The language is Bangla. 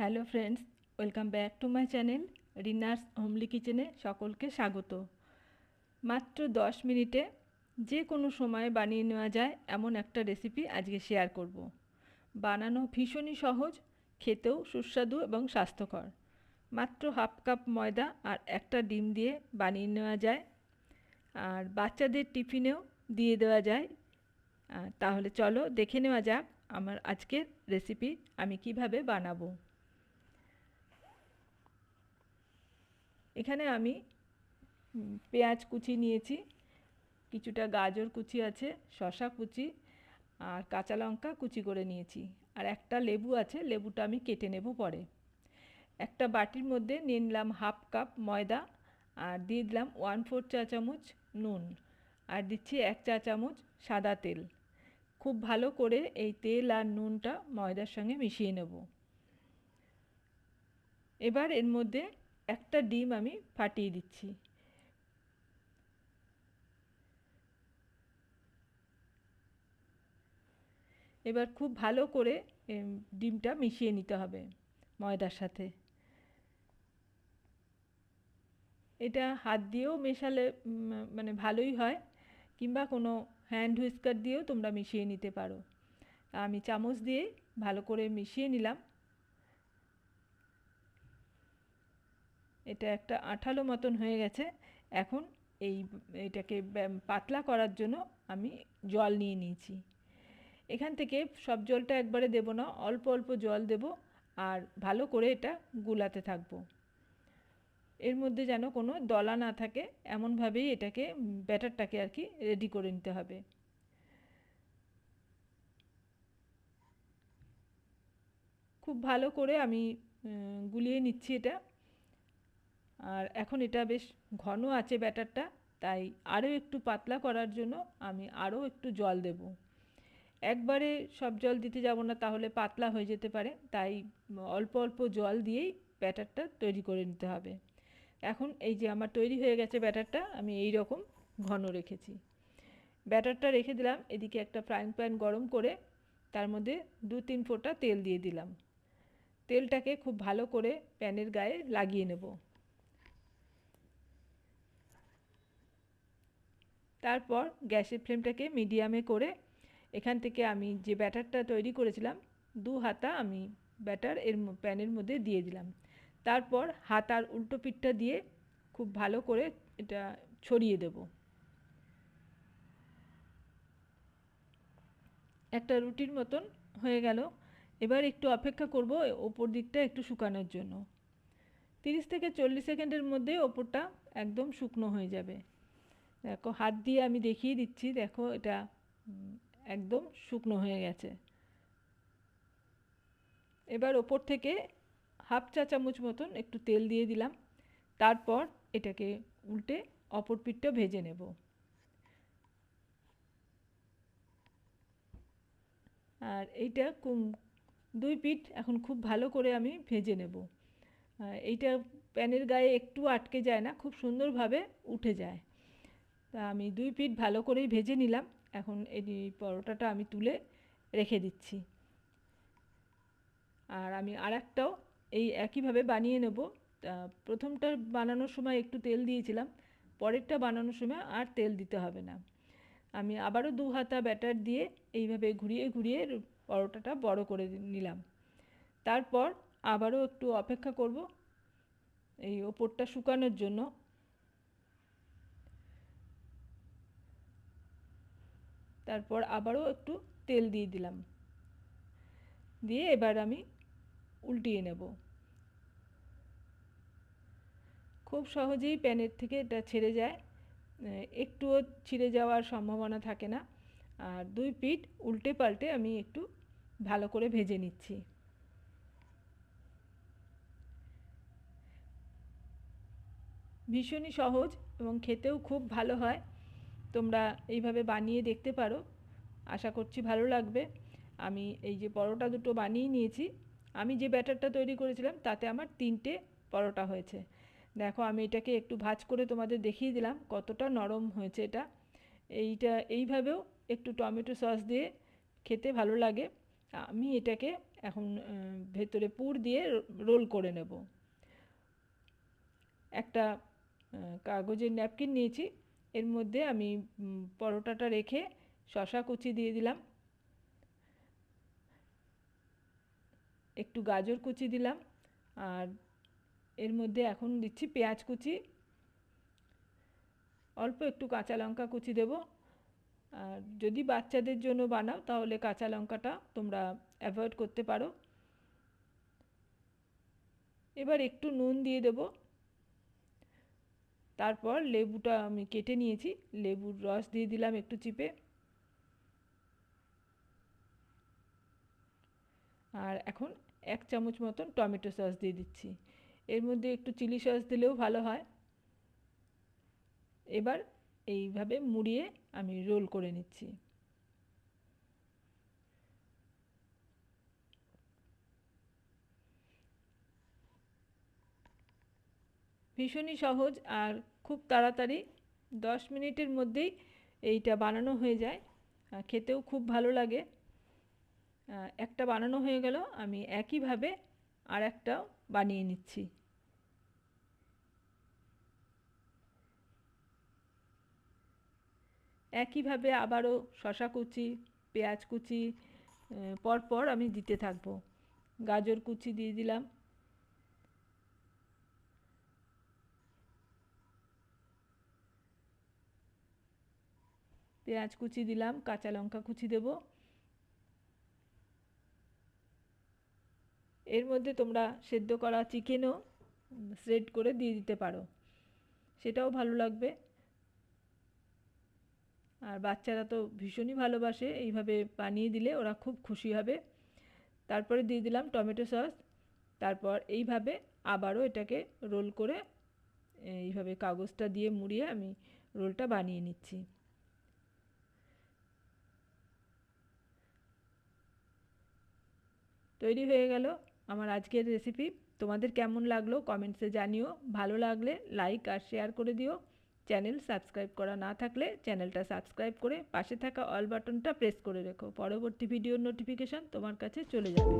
Hello friends, welcome back to my channel Rina's homely কিচেনে সকলকে স্বাগত। মাত্র দশ মিনিটে যে কোনো সময় বানিয়ে নেওয়া যায় এমন একটা রেসিপি আজকে শেয়ার করব। বানানো ভীষণই সহজ, খেতেও সুস্বাদু এবং স্বাস্থ্যকর। মাত্র হাফ কাপ ময়দা আর একটা ডিম দিয়ে বানিয়ে নেওয়া যায়। আর বাচ্চাদের টিফিনেও দিয়ে দেওয়া যায়। তাহলে চলো দেখে নেওয়া যাক আমার আজকের রেসিপি আমি কীভাবে বানাবো। এখানে আমি পেঁয়াজ কুচি নিয়েছি, কিছুটা গাজর কুচি আছে, শসা কুচি আর কাঁচা লঙ্কা কুচি করে নিয়েছি। আর একটা লেবু আছে, লেবুটা আমি কেটে নেব পরে। একটা বাটির মধ্যে নিয়ে নিলাম হাফ কাপ ময়দা আর দিয়ে দিলাম ওয়ান ফোর চা চামচ নুন আর দিচ্ছি এক চা চামচ সাদা তেল। খুব ভালো করে এই তেল আর নুনটা ময়দার সঙ্গে মিশিয়ে নেব। এবার এর মধ্যে একটা ডিম আমি ফাটিয়ে দিচ্ছি। এবার খুব ভালো করে ডিমটা মিশিয়ে নিতে হবে ময়দার সাথে। এটা হাত দিয়েও মেশালে মানে ভালোই হয়, কিংবা কোনো হ্যান্ড হুইস্কার দিয়েও তোমরা মিশিয়ে নিতে পারো। আমি চামচ দিয়ে ভালো করে মিশিয়ে নিলাম। এটা একটা আঠালো মতন হয়ে গেছে। এখন এই, এটাকে পাতলা করার জন্য আমি জল নিয়ে নিয়েছি। এখান থেকে সব জলটা একবারে দেব না, অল্প অল্প জল দেব আর ভালো করে এটা গুলাতে থাকব। এর মধ্যে যেন কোনো দলা না থাকে, এমনভাবেই এটাকে ব্যাটারটাকে আর কি রেডি করে নিতে হবে। খুব ভালো করে আমি গুলিয়ে নিচ্ছি এটা। আর এখন এটা বেশ ঘন আছে ব্যাটারটা, তাই আরও একটু পাতলা করার জন্য আমি আরও একটু জল দেব। একবারে সব জল দিতে যাব না, তাহলে পাতলা হয়ে যেতে পারে, তাই অল্প অল্প জল দিয়েই ব্যাটারটা তৈরি করে নিতে হবে। এখন এই যে আমার তৈরি হয়ে গেছে ব্যাটারটা, আমি এই রকম ঘন রেখেছি। ব্যাটারটা রেখে দিলাম, এদিকে একটা ফ্রাইং প্যান গরম করে তার মধ্যে দু তিন ফোঁটা তেল দিয়ে দিলাম। তেলটাকে খুব ভালো করে প্যানের গায়ে লাগিয়ে নেব। তারপর গ্যাসের ফ্লেমটাকে মিডিয়ামে করে এখান থেকে আমি যে ব্যাটারটা তৈরি করেছিলাম, দু হাতা আমি ব্যাটার এর প্যানের মধ্যে দিয়ে দিলাম। তারপর হাতার উল্টো পিঠটা দিয়ে খুব ভালো করে এটা ছড়িয়ে দেব। একটা রুটির মতন হয়ে গেল। এবার একটু অপেক্ষা করব ওপর দিকটা একটু শুকানোর জন্য। তিরিশ থেকে চল্লিশ সেকেন্ডের মধ্যে ওপরটা একদম শুকনো হয়ে যাবে। দেখো, হাত দিয়ে আমি দেখিয়ে দিচ্ছি, দেখো এটা একদম শুকনো হয়ে গেছে। এবার ওপর থেকে হাফ চা চামচ মতন একটু তেল দিয়ে দিলাম, তারপর এটাকে উল্টে অপর পিঠটা ভেজে নেব। আর এইটা দুই পিঠ এখন খুব ভালো করে আমি ভেজে নেব। এইটা প্যানের গায়ে একটু আটকে যায় না, খুব সুন্দরভাবে উঠে যায়। তা আমি দুই পিঠ ভালো করেই ভেজে নিলাম। এখন এই পরোটাটা আমি তুলে রেখে দিচ্ছি। আর আমি আর একটাও এই একইভাবে বানিয়ে নেব। প্রথমটা বানানোর সময় একটু তেল দিয়েছিলাম, পরেরটা বানানোর সময় আর তেল দিতে হবে না। আমি আবারও দু হাতা ব্যাটার দিয়ে এইভাবে ঘুরিয়ে ঘুরিয়ে পরোটাটা বড় করে নিলাম। তারপর আবারও একটু অপেক্ষা করব এই ওপরটা শুকানোর জন্য। তারপর আবারও একটু তেল দিয়ে দিলাম। দিয়ে এবার আমি উল্টিয়ে নেব। খুব সহজেই প্যানের থেকে এটা ছেড়ে যায়। একটুও ছিঁড়ে যাওয়ার সম্ভাবনা থাকে না। আর দুই পিঠ উল্টে পাল্টে আমি একটু ভালো করে ভেজে নিচ্ছি। ভীষণই সহজ এবং খেতেও খুব ভালো হয়। তোমরা এইভাবে বানিয়ে দেখতে পারো। আশা করছি ভালো লাগবে। আমি এই যে পরোটা দুটো বানিয়ে নিয়েছি। আমি যে ব্যাটারটা তৈরি করেছিলাম, তাতে আমার তিনটে পরোটা হয়েছে। দেখো, আমি এটাকে একটু ভাজ করে তোমাদের দেখিয়ে দিলাম, কতটা নরম হয়েছে এটা। এইটা এইভাবেও একটু টমেটো সস দিয়ে খেতে ভালো লাগে। আমি এটাকে এখন ভেতরে পুর দিয়ে রোল করে নেব। একটা কাগজের ন্যাপকিন নিয়েছি। এর মধ্যে আমি পরোটাটা রেখে শশা কুচি দিয়ে দিলাম। একটু গাজর কুচি দিলাম। আর এর মধ্যে এখন দিচ্ছি পেঁয়াজ কুচি। অল্প একটু কাঁচা লঙ্কা কুচি দেব। আর যদি বাচ্চাদের জন্য বানাও, তাহলে কাঁচা লঙ্কাটা তোমরা অ্যাভয়েড করতে পারো। এবার একটু নুন দিয়ে দেব। তারপর লেবুটা আমি কেটে নিয়েছি। লেবুর রস দিয়ে দিলাম একটু চিপে। আর এখন এক চামচ মতন টমেটো সস দিয়ে দিচ্ছি। এর মধ্যে একটু চিলি সস দিলেও ভালো হয়। এবার এইভাবে মুড়িয়ে আমি রোল করে নিচ্ছি। ভীষণই সহজ আর খুব তাড়াতাড়ি দশ মিনিটের মধ্যেই এইটা বানানো হয়ে যায়। খেতেও খুব ভালো লাগে। একটা বানানো হয়ে গেল, আমি একইভাবে আর একটাও বানিয়ে নিচ্ছি। একইভাবে আবারও শশা কুচি, পেঁয়াজ কুচি পরপর আমি দিতে থাকব। গাজর কুচি দিয়ে দিলাম। পেঁয়াজ কুচি দিলাম, কাঁচা লঙ্কা কুচি দেব। এর মধ্যে তোমরা সেদ্ধ করা চিকেনও শ্রেড করে দিয়ে দিতে পারো। সেটাও ভালো লাগবে। আর বাচ্চারা তো ভীষণই ভালোবাসে, এইভাবে বানিয়ে দিলে ওরা খুব খুশি হবে। তারপরে দিয়ে দিলাম টমেটো সস। তারপর এইভাবে আবারও এটাকে রোল করে, এইভাবে কাগজটা দিয়ে মুড়িয়ে আমি রোলটা বানিয়ে নিচ্ছি। তৈরি হয়ে গেল আমার আজকের রেসিপি তোমাদের কেমন লাগল কমেন্টসে জানিও। ভালো লাগলে লাইক আর শেয়ার করে দিও। চ্যানেল সাবস্ক্রাইব করা না থাকলে চ্যানেলটা সাবস্ক্রাইব করে পাশে থাকা অল বাটনটা প্রেস করে রেখো। পরবর্তী ভিডিওর নোটিফিকেশান তোমার কাছে চলে যাবে।